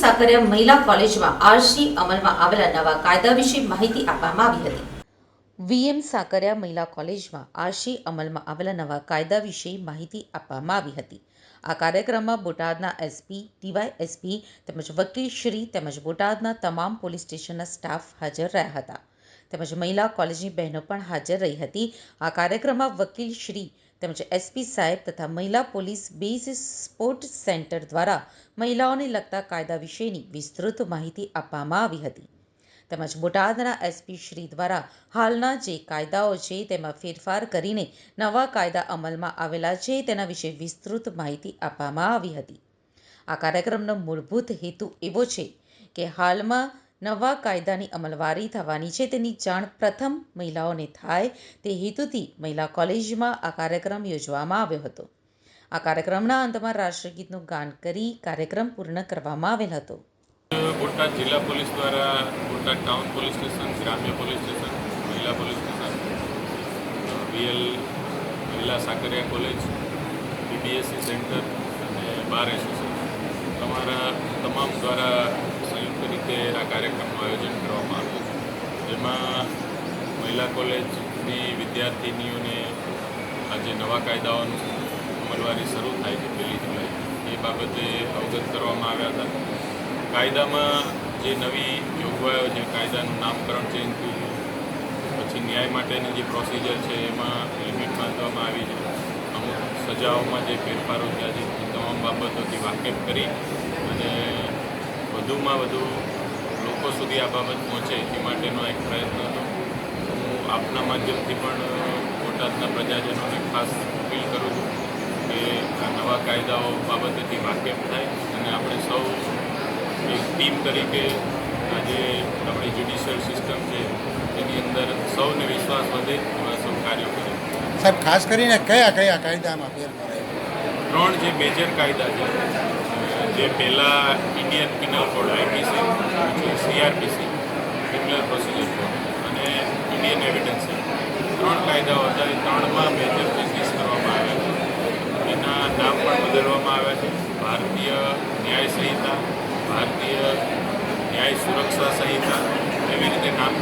સાકરિયા મહિલા કોલેજમાં આરસી અમલમાં આવેલા નવા કાયદા વિશે માહિતી આપવામાં આવી હતી. વીએમ સાકરિયા મહિલા કોલેજમાં આરસી અમલમાં આવેલા નવા કાયદા વિશે માહિતી આપવામાં આવી હતી. આ કાર્યક્રમમાં બોટાદના એસપી ડીવાય એસપી તેમજ વકીલશ્રી તેમજ બોટાદના તમામ પોલીસ સ્ટેશનના સ્ટાફ હાજર રહ્યા હતા. તેમજ મહિલા કોલેજની બહેનો પણ હાજર રહી હતી. આ કાર્યક્રમમાં વકીલ શ્રી તેમજ એસપી સાહેબ તથા મહિલા પોલીસ બેઝ સ્પોર્ટ સેન્ટર દ્વારા મહિલાઓને લગતા કાયદા વિશેની વિસ્તૃત માહિતી આપવામાં આવી હતી. તેમજ બોટાદના એસપી શ્રી દ્વારા હાલના જે કાયદાઓ છે તેમાં ફેરફાર કરીને નવા કાયદા અમલમાં આવેલા છે તેના વિશે વિસ્તૃત માહિતી આપવામાં આવી હતી. આ કાર્યક્રમનો મૂળભૂત હેતુ એવો છે કે હાલમાં નવા કાયદાની અમલવારી થવાની છે. તેની જાણ પ્રથમ મહિલાઓને થાય તે હેતુથી મહિલા કોલેજમાં આ કાર્યક્રમ યોજવામાં આવ્યો હતો. આ કાર્યક્રમના અંતમાં રાષ્ટ્રગીતનું ગાન કરી કાર્યક્રમ પૂર્ણ કરવામાં આવેલ હતો. બોટાદ જિલ્લા પોલીસ દ્વારા બોટાદ ટાઉન પોલીસ સ્ટેશન, ગ્રામ્ય પોલીસ સ્ટેશન, મહિલા police station V L Sakariya college, બીબીએસસી centre અને બાર એસોસિએશન. તમારા તમામ દ્વારા રીતે આ કાર્યક્રમનું આયોજન કરવામાં આવ્યું છે જેમાં મહિલા કોલેજની વિદ્યાર્થિનીઓને આજે નવા કાયદાઓનું અમલવારી શરૂ થાય છે, પહેલી જુલાઈ. એ બાબતે અવગત કરવામાં આવ્યા હતા. કાયદામાં જે નવી જોગવાઈઓ છે, કાયદાનું નામકરણ ચેન્જ થયું પછી ન્યાય માટેની જે પ્રોસિજર છે, એમાં લિમિટ બાંધવામાં આવી છે. અમુક સજાઓમાં જે ફેરફારો થયા છે તમામ બાબતોથી વાકેફ કરી અને વધુમાં વધુ સુધી આ બાબત પહોંચે એ માટેનો એક પ્રયત્ન હતો. હું આપના માધ્યમથી પણ બોટાદના પ્રજાજનોને ખાસ અપીલ કરું છું કે આ નવા કાયદાઓ બાબતેથી વાકેફ થાય અને આપણે સૌ એક ટીમ તરીકે આજે આપણી જ્યુડિશિયલ સિસ્ટમ છે તેની અંદર સૌને વિશ્વાસ વધે એવા સૌ કાર્યો કરે. સાહેબ ખાસ કરીને કયા કયા કાયદામાં ફેરફાર ત્રણ જે મેજર કાયદા છે જે પહેલાં ઇન્ડિયન પિનલ કોડ આઈપીસી પછી સીઆરપીસી ક્રિમિનલ પ્રોસિજર કોડ અને ઇન્ડિયન એવિડન્સ ત્રણ કાયદાઓ હતા. એ ત્રણમાં મેજર ચેન્જીસ કરવામાં આવ્યા છે. એના નામ પણ બદલવામાં આવ્યા છે. ભારતીય ન્યાય સંહિતા, ભારતીય ન્યાય સુરક્ષા સંહિતા, એવી રીતે નામકરણ